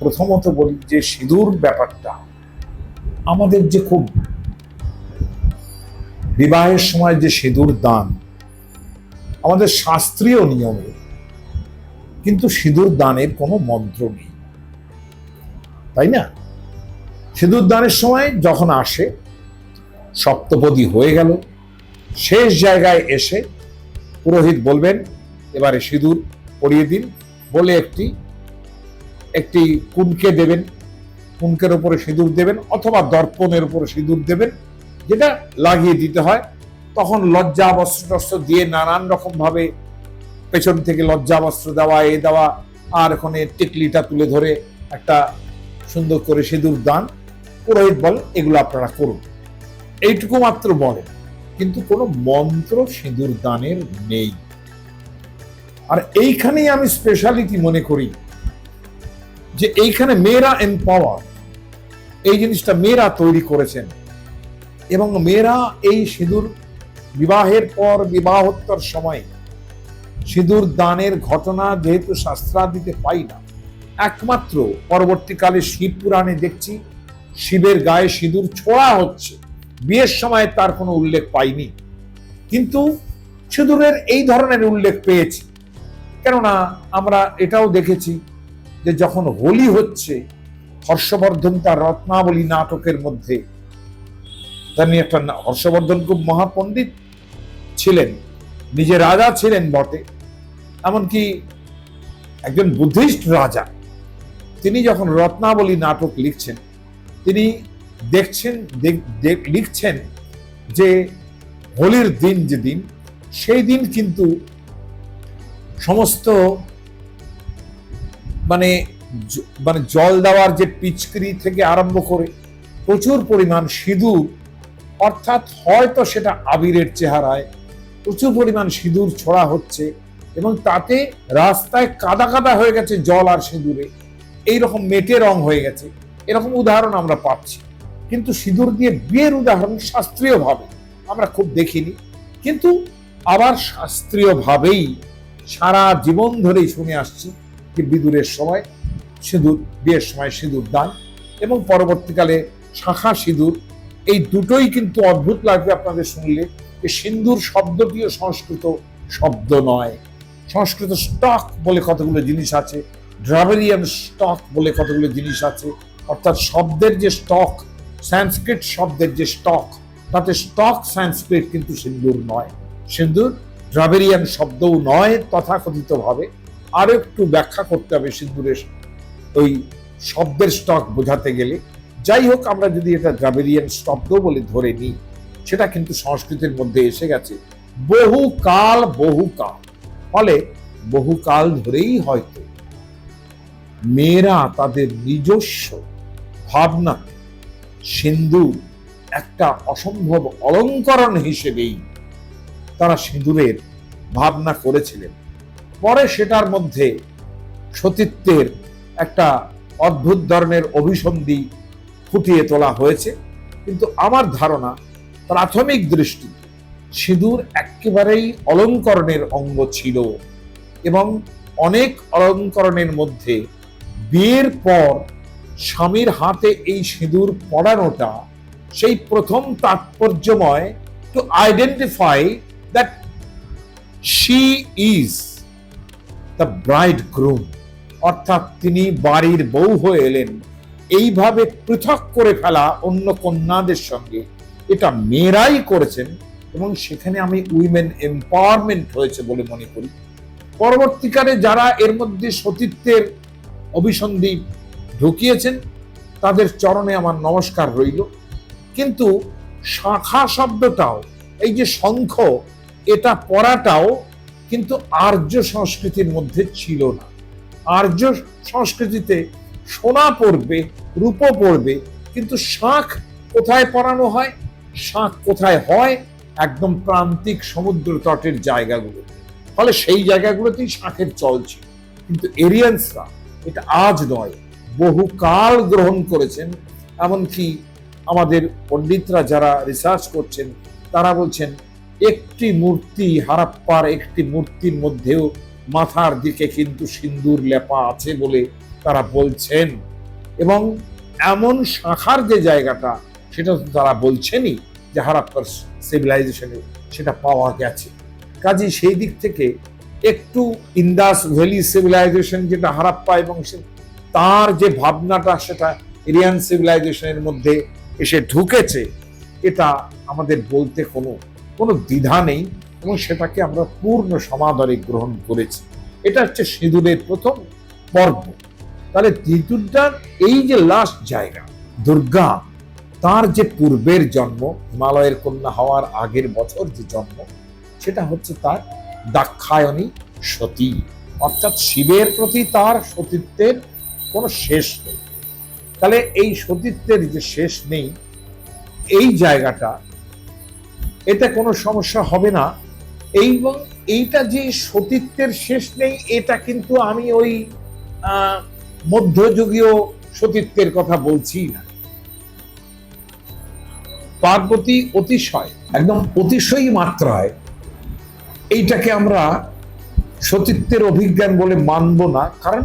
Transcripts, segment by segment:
প্রথমত বলি যে সিঁদুর ব্যাপারটা, আমাদের যে খুব বিবাহের সময় যে সিঁদুর দান, আমাদের শাস্ত্রীয় নিয়মে কিন্তু সিঁদুর দানের কোনো মন্ত্র নেই। তাই না? সিঁদুর দানের সময় যখন আসে, সপ্তপদী হয়ে গেল, শেষ জায়গায় এসে পুরোহিত বলবেন, এবারে সিঁদুর পরিয়ে দিন। বলে একটি একটি কুনকে দেবেন কুনকের উপরে সিঁদুর দেবেন অথবা দর্পণের উপরে সিঁদুর দেবেন, যেটা লাগিয়ে দিতে হয়। তখন লজ্জা বস্ত্র টস্ত্র দিয়ে নানান রকম ভাবে পেছন থেকে লজ্জা বস্ত্র দেওয়া, এ দেওয়া, আর ওখানে টিকলিটা তুলে ধরে একটা সুন্দর করে সিঁদুর দান, পুরোহিত বলেন এগুলো আপনারা করুন। এইটুকু মাত্র বলেন কিন্তু কোনো মন্ত্র সিঁদুর দানের নেই। আর এইখানেই আমি স্পেশালিটি মনে করি যে এইখানে মেয়েরা এম্পাওয়ার এই জিনিসটা মেয়েরা তৈরি করেছেন। এবং মেয়েরা এই সিঁদুর বিবাহের পর বিবাহোত্তর সময় সিঁদুর দানের ঘটনা যেহেতু শাস্ত্রাদিতে পাই না, একমাত্র পরবর্তীকালে শিব পুরাণে দেখছি শিবের গায়ে সিঁদুর ছোঁয়া হচ্ছে। বিয়ের সময় তার কোনো উল্লেখ পাইনি। কিন্তু সিঁদুরের এই ধরনের উল্লেখ পেয়েছি। কেননা আমরা এটাও দেখেছি যে যখন হোলি হচ্ছে, হর্ষবর্ধন তার রত্নাবলী নাটকের মধ্যে। তিনি একটা হর্ষবর্ধন খুব মহাপণ্ডিত ছিলেন, নিজে রাজা ছিলেন বটে। এমনকি একজন বুদ্ধিস্ট রাজা। তিনি যখন রত্নাবলী নাটক লিখছেন, তিনি দেখছেন, দেখ- দেখ- লিখছেন যে হোলির দিন যেদিন, সেই দিন কিন্তু সমস্ত মানে মানে জল দেওয়ার যে পিচকারি থেকে আরম্ভ করে প্রচুর পরিমাণ সিঁদুর, অর্থাৎ হয়তো সেটা আবিরের চেহারায় প্রচুর পরিমাণ সিঁদুর ছড়া হচ্ছে এবং তাতে রাস্তায় কাদা কাদা হয়ে গেছে জল আর সিঁদুরে। এইরকম মেটে রং হয়ে গেছে। এরকম উদাহরণ আমরা পাচ্ছি। কিন্তু সিঁদুর দিয়ে বিয়ের উদাহরণ শাস্ত্রীয়ভাবে আমরা খুব দেখিনি। কিন্তু আবার শাস্ত্রীয়ভাবেই সারা জীবন ধরেই শুনে আসছি বিদুরের সময়, সিঁদুর, বিয়ের সময় সিঁদুর দান এবং পরবর্তীকালে শাখা সিঁদুর। এই দুটোই কিন্তু অদ্ভুত লাগবে আপনাদের শুনলে। যে সিন্দুর শব্দটিও সংস্কৃত শব্দ নয়। সংস্কৃত স্টক বলে কতগুলো জিনিস আছে ড্রাভেরিয়ান স্টক বলে কতগুলো জিনিস আছে, অর্থাৎ শব্দের যে স্টক, সংস্কৃত শব্দের যে স্টক, তাতে স্টক, সংস্কৃত কিন্তু সিন্দুর নয়। সিন্দুর ড্রাভেরিয়ান শব্দও নয়, তথাকথিতভাবে। আরও একটু ব্যাখ্যা করতে হবে সিন্দুরের ওই শব্দের স্টক বোঝাতে গেলে। যাই হোক, আমরা যদি এটা দ্রাবিড়িয়ান শব্দ বলে ধরে নিই, সেটা কিন্তু সংস্কৃতের মধ্যে এসে গেছে। বহু কাল বহু কাল। ফলে বহু কাল ধরেই হয়তো মেয়েরা তাদের নিজস্ব ভাবনা সিন্দুর একটা অসম্ভব অলঙ্করণ হিসেবেই তারা সিঁদুরের ভাবনা করেছিলেন। পরে সেটার মধ্যে সতীত্বের একটা অদ্ভুত ধরনের অভিসন্ধি ফুটিয়ে তোলা হয়েছে। কিন্তু আমার ধারণা, প্রাথমিক দৃষ্টিতে সিঁদুর একেবারেই অলঙ্করণের অঙ্গ ছিল এবং অনেক অলঙ্করণের মধ্যে বিয়ের পর স্বামীর হাতে এই সিঁদুর পড়ানোটা সেই প্রথম তাৎপর্যময় to identify that she is the bride groom অর্থাৎ তিনি বাড়ির বউ হয়ে এলেন। এইভাবে পৃথক করে ফেলা অন্য কন্যাদের সঙ্গে। এটা মেয়েরাই করেছেন এবং সেখানে আমি উইমেন এম্পাওয়ারমেন্ট হয়েছে বলে মনে করি। পরবর্তীকালে যারা এর মধ্যে সতীত্বের অভিসন্ধি ঢুকিয়েছেন, তাদের চরণে আমার নমস্কার রইল। কিন্তু শাখা শব্দটাও, এই যে শঙ্খ, এটা পড়াটাও কিন্তু আর্য সংস্কৃতির মধ্যে ছিল না। আর্য সংস্কৃতিতে সোনা পড়বে, রূপ পড়বে, কিন্তু শাঁখ কোথায় পরানো হয়? শাঁখ কোথায় হয়? একদম প্রান্তিক সমুদ্র তটের জায়গাগুলো ফলে সেই জায়গাগুলোতেই শাঁখের চল ছিল। কিন্তু এরিয়ান্সরা এটা আজ নয় বহুকাল গ্রহণ করেছেন। এমনকি আমাদের পণ্ডিতরা যারা রিসার্চ করছেন, তারা বলছেন একটি মূর্তি হারাপ্পার একটি মূর্তির মধ্যেও মাথার দিকে কিন্তু সিন্দুর লেপা আছে বলে তারা বলছেন। এবং এমন শাখার যে জায়গাটা, সেটা তো তারা বলছেনই যে হারাপ্পার সিভিলাইজেশনে সেটা পাওয়া গেছে। কাজে সেই দিক থেকে একটু ইন্দাস ভ্যালি সিভিলাইজেশন যেটা হারাপ্পা এবং তার যে ভাবনাটা, সেটা এরিয়ান সিভিলাইজেশনের মধ্যে এসে ঢুকেছে, এটা আমাদের বলতে কোনো কোনো দ্বিধা নেই এবং সেটাকে আমরা পূর্ণ সমাদরে গ্রহণ করেছি। এটা হচ্ছে সিঁদুরের প্রথম পর্ব। তাহলে ত্রিতুর্দার এই যে লাস্ট জায়গা, দুর্গা, তার যে পূর্বের জন্ম, হিমালয়ের কন্যা হওয়ার আগের বছর যে জন্ম, সেটা হচ্ছে তার দাক্ষায়নী সতী। অর্থাৎ শিবের প্রতি তার সতীত্বের কোনো শেষ নেই। তাহলে এই সতীত্বের যে শেষ নেই, এই জায়গাটা এটা কোনো সমস্যা হবে না। এই এবং এইটা যে সতীত্বের শেষ নেই, এটা কিন্তু আমি ওই মধ্যযুগীয় সতীত্বের কথা বলছি না। পার্বতী অতিশয়, একদম অতিশয়ী মাত্রায় এইটাকে আমরা সতীত্বের অভিজ্ঞান বলে মানব না। কারণ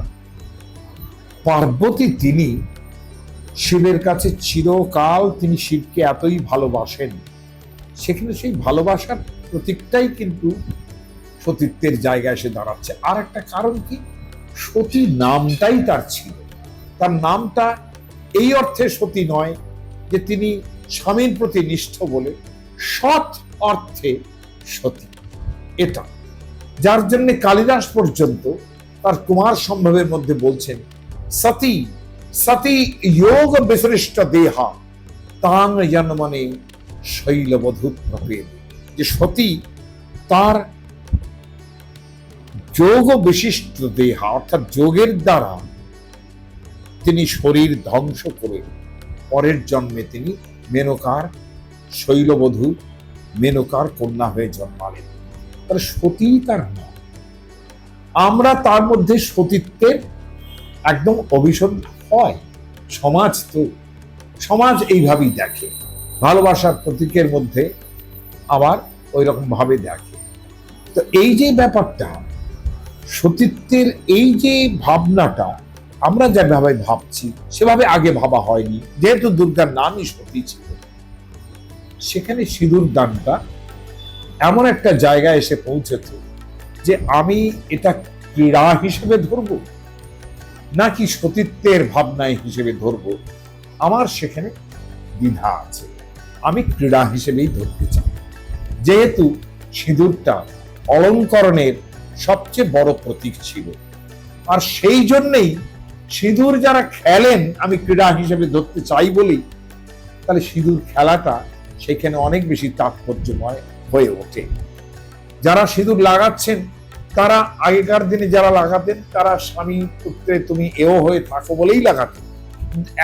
পার্বতী তিনি শিবের কাছে চিরকাল তিনি শিবকে এতই ভালোবাসেন। সেখানে সেই ভালোবাসার প্রতীকটাই কিন্তু সতীত্বের জায়গায় এসে দাঁড়াচ্ছে। আর একটা কারণ কি? সতী নামটাই তার ছিল। তার নামটা এই অর্থে সতী নয় যে তিনি স্বামীর প্রতি নিষ্ঠ বলে সৎ অর্থে সতী। এটা। যার জন্য কালিদাস পর্যন্ত তার কুমার সম্ভবের মধ্যে বলছেন, সতী সতী যোগ বিসৃষ্ট দেহা, তাং জন্মনে শৈলবধূ প্রভেদ যে সতী তার যোগ বিশিষ্ট দেহা অর্থাৎ যোগের দ্বারা তিনি শরীর ধ্বংস করে পরের জন্মে তিনি মেনকার, শৈলবধূ, মেনকার কন্যা হয়ে জন্মালেন। তাহলে সতী তার নাম আমরা তার মধ্যে সতীত্বের একদম অভিসন্ধি হয়। সমাজ তো, সমাজ এইভাবেই দেখে। ভালোবাসার প্রতীকের মধ্যে আবার ওই রকম ভাবে দেখে। তো এই যে ব্যাপারটা, সতীত্বের এই যে ভাবনাটা, আমরা যেভাবে ভাবছি, সেভাবে আগে ভাবা হয়নি, যেহেতু দুর্গার নামই সতী ছিল। সেখানে সিঁদুর দানটা এমন একটা জায়গায় এসে পৌঁছেছে যে আমি এটা ক্রীড়া হিসেবে ধরব, নাকি সতীত্বের ভাবনায় হিসেবে ধরব? আমার সেখানে দ্বিধা আছে। আমি ক্রীড়া হিসেবেই ধরতে চাই। যেহেতু সিঁদুরটা অলঙ্করণের সবচেয়ে বড় প্রতীক ছিল। আর সেই জন্যেই সিঁদুর যারা খেলেন, আমি ক্রীড়া হিসেবে ধরতে চাই বলেই, তাহলে সিঁদুর খেলাটা সেখানে অনেক বেশি তাৎপর্যময় হয়ে ওঠে। যারা সিঁদুর লাগাচ্ছেন, তারা আগেকার দিনে যারা লাগাতেন, তারা স্বামী পুত্রে তুমি এও হয়ে থাকো বলেই লাগাতেন।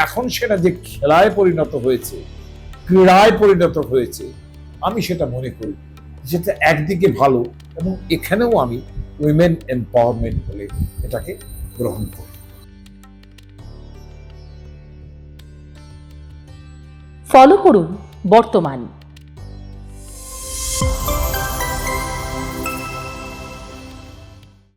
এখন সেটা যে খেলায় পরিণত হয়েছে ক্রীড়ায় পরিণত হয়েছে। আমি সেটা মনে করি। যেটা একদিকে ভালো এবং এখানেও আমি উইমেন এম্পাওয়ারমেন্ট বলে এটাকে গ্রহণ করি। ফলো করুন বর্তমান।